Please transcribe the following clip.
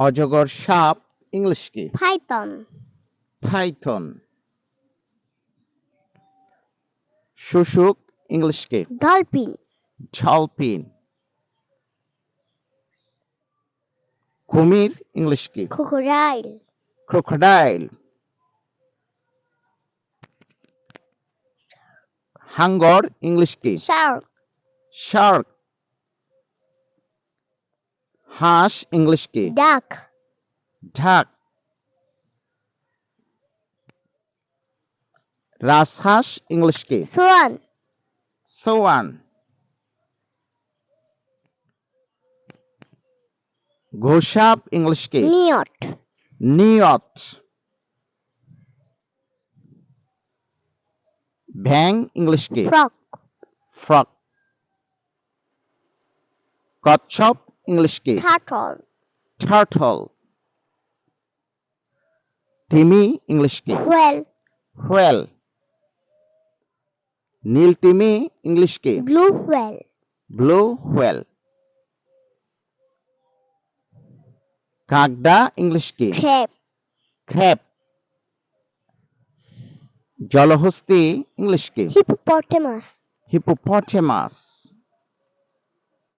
অজগর সাপ ইংলিশ কি? Python. পাইথন শুশুক ইংলিশ কি? Dolphin. ডলফিন কুমির ইংলিশ কি? Crocodile. ক্রোকোডাইল হাঙ্গর ইংলিশ কি? Shark. শার্ক হাঁস ইংলিশ কি? duck duck. রাজহাঁস ইংলিশ কি? swan swan. ঘোষাপ ইংলিশ কি? newt নিয়ত ভ্যাং ইংলিশ কি? frog frog. কচ্ছপ ইংলিশ কি? Turtle. টার্টল তিমি ইংলিশ কি? Whale. হোয়েল নীল তিমি ইংলিশ কি? Blue whale. ব্লু হোয়েল কাকডা ইংলিশ কি? Crab. খ্যাপ জলহস্তি ইংলিশ কি? Hippopotamus. হিপোপটেমাস